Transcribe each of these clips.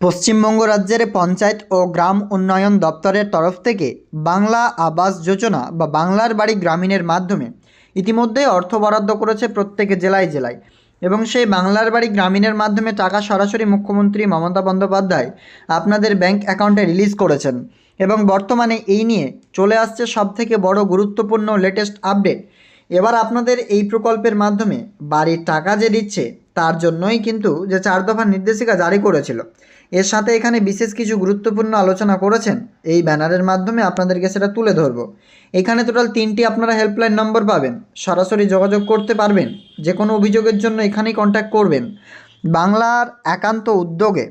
পশ্চিমবঙ্গ রাজ্যের পঞ্চায়েত ও গ্রাম উন্নয়ন দপ্তরের তরফ থেকে বাংলা আবাস যোজনা বা বাংলার বাড়ি গ্রামীণের মাধ্যমে ইতিমধ্যে অর্থ বরাদ্দ করেছে প্রত্যেক জেলায় জেলায় এবং সেই বাংলার বাড়ি গ্রামীণের মাধ্যমে টাকা সরাসরি মুখ্যমন্ত্রী মমতা বন্দ্যোপাধ্যায় আপনাদের ব্যাংক অ্যাকাউন্টে রিলিজ করেছেন এবং বর্তমানে এই নিয়ে চলে আসছে সবথেকে বড় গুরুত্বপূর্ণ লেটেস্ট আপডেট। এবার আপনাদের এই প্রকল্পের মাধ্যমে বাড়ির টাকা যে দিচ্ছে তার জন্যই কিন্তু যে চার দফা নির্দেশিকা জারি করেছিল। এর সাথে এখানে বিশেষ কিছু গুরুত্বপূর্ণ আলোচনা করেছেন। এই ব্যানারের মাধ্যমে আপনাদেরকে সেটা তুলে ধরব। এখানে টোটাল তিনটি আপনারা হেল্পলাইন নম্বর পাবেন। সরাসরি যোগাযোগ করতে পারবেন। যে কোনো অভিযোগের জন্য এখানেই কন্ট্যাক্ট করবেন। বাংলার একান্ত উদ্যোগে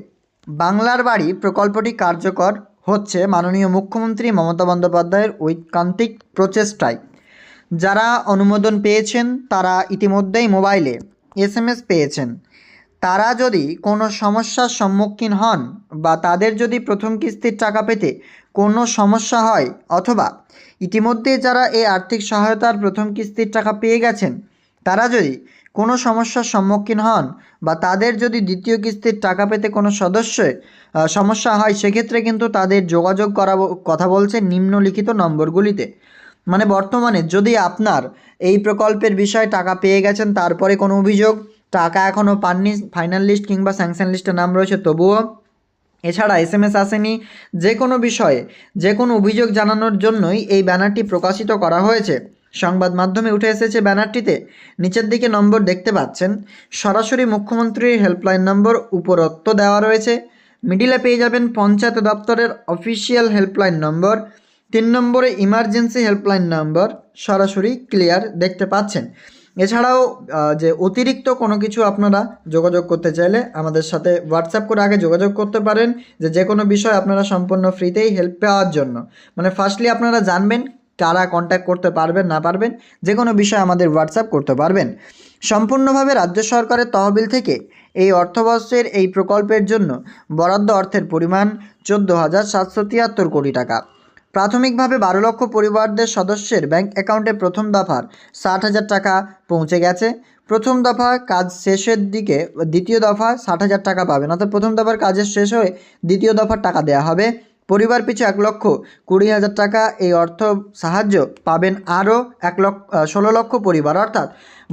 বাংলার বাড়ি প্রকল্পটি কার্যকর হচ্ছে মাননীয় মুখ্যমন্ত্রী মমতা বন্দ্যোপাধ্যায়ের ঐকান্তিক প্রচেষ্টায়। যারা অনুমোদন পেয়েছেন, তারা ইতিমধ্যেই মোবাইলে এস পেয়েছেন। তারা যদি কোনো সমস্যার সম্মুখীন হন বা তাদের যদি প্রথম কিস্তির টাকা পেতে কোনো সমস্যা হয় অথবা ইতিমধ্যে যারা এই আর্থিক সহায়তার প্রথম কিস্তির টাকা পেয়ে গেছেন তারা যদি কোনো সমস্যার সম্মুখীন হন বা তাদের যদি দ্বিতীয় কিস্তির টাকা পেতে কোনো সদস্যের আহ, সমস্যা হয় সেক্ষেত্রে কিন্তু তাদের যোগাযোগ করা কথা বলছে নিম্নলিখিত নম্বরগুলিতে। মানে বর্তমানে যদি আপনার এই প্রকল্পের বিষয়ে টাকা পেয়ে গেছেন তারপরে কোনো অভিযোগ টাকা এখনও পাননি ফাইনাল লিস্ট কিংবা স্যাংশন লিস্টে নাম রয়েছে। তবুও এছাড়া এস এম এস আসেনি যে কোনো বিষয়ে যে কোনো অভিযোগ জানানোর জন্যই এই ব্যানারটি প্রকাশিত করা হয়েছে। সংবাদ মাধ্যমে উঠে এসেছে ব্যানারটিতে। নিচের দিকে নম্বর দেখতে পাচ্ছেন। সরাসরি মুখ্যমন্ত্রীর হেল্পলাইন নম্বর উপরত্ব দেওয়া রয়েছে। মিডিলে পেয়ে যাবেন পঞ্চায়েত দপ্তরের অফিসিয়াল হেল্পলাইন নম্বর। তিন নম্বরে ইমার্জেন্সি হেল্পলাইন নম্বর সরাসরি ক্লিয়ার দেখতে পাচ্ছেন। এছাড়াও যে অতিরিক্ত কোনো কিছু আপনারা যোগাযোগ করতে চাইলে আমাদের সাথে হোয়াটসঅ্যাপ করে আগে যোগাযোগ করতে পারেন যে যে কোনো বিষয় আপনারা সম্পূর্ণ ফ্রিতেই হেল্প পাওয়ার জন্য। মানে ফার্স্টলি আপনারা জানবেন কারা কন্ট্যাক্ট করতে পারবেন, না পারবেন, যে কোনো বিষয় আমাদের হোয়াটসঅ্যাপ করতে পারবেন। সম্পূর্ণভাবে রাজ্য সরকারের তহবিল থেকে এই অর্থবর্ষের এই প্রকল্পের জন্য বরাদ্দ অর্থের পরিমাণ চোদ্দ হাজার সাতশো তিয়াত্তর কোটি টাকা। প্রাথমিকভাবে বারো লক্ষ পরিবারদের সদস্যের ব্যাংক অ্যাকাউন্টে প্রথম দফার ষাট হাজার টাকা পৌঁছে গেছে। প্রথম দফা কাজ শেষের দিকে দ্বিতীয় দফা ষাট হাজার টাকা পাবেন। অর্থাৎ প্রথম দফার কাজের শেষ হয়ে দ্বিতীয় দফার টাকা দেওয়া হবে। পরিবার পিছু এক লক্ষ কুড়ি হাজার টাকা এই অর্থ সাহায্য পাবেন আরও এক লক্ষ, ষোলো লক্ষ পরিবার। অর্থাৎ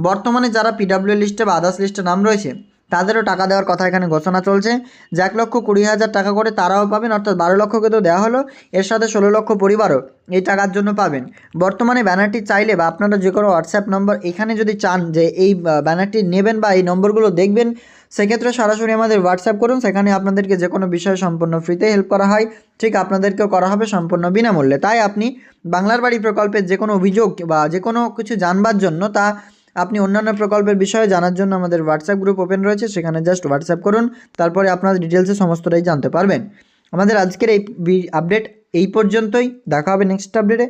বর্তমানে যারা পিডাব্লিউ লিস্টে বা আদার্স লিস্টে নাম রয়েছে তাদেরও টাকা দেওয়ার কথা এখানে ঘোষণা চলছে। যে এক লক্ষ কুড়ি হাজার টাকা করে তারাও পাবেন, অর্থাৎ বারো লক্ষকে তো দেওয়া হলো, এর সাথে ষোলো লক্ষ পরিবারও এই টাকার জন্য পাবেন। বর্তমানে ব্যানারটি চাইলে বা আপনারা যে কোনো হোয়াটসঅ্যাপ নম্বর এখানে যদি চান যে এই ব্যানারটি নেবেন বা এই নম্বরগুলো দেখবেন, সেক্ষেত্রে সরাসরি আমাদের হোয়াটসঅ্যাপ করুন, সেখানে আপনাদেরকে যে কোনো বিষয়ে সম্পূর্ণ ফ্রিতে হেল্প করা হয়। ঠিক আপনাদেরকেও করা হবে সম্পূর্ণ বিনামূল্যে। তাই আপনি বাংলার বাড়ি প্রকল্পের যে কোনো অভিযোগ বা যে কোনো কিছু জানবার জন্য তা আপনি অন্যান্য প্রকল্পের বিষয়ে জানার জন্য আমাদের হোয়াটসঅ্যাপ গ্রুপ ওপেন রয়েছে, সেখানে জাস্ট হোয়াটসঅ্যাপ করুন, তারপরে আপনার ডিটেলসে সমস্তটাই জানতে পারবেন। আমাদের আজকের এই আপডেট এই পর্যন্তই, দেখা হবে নেক্সট আপডেটে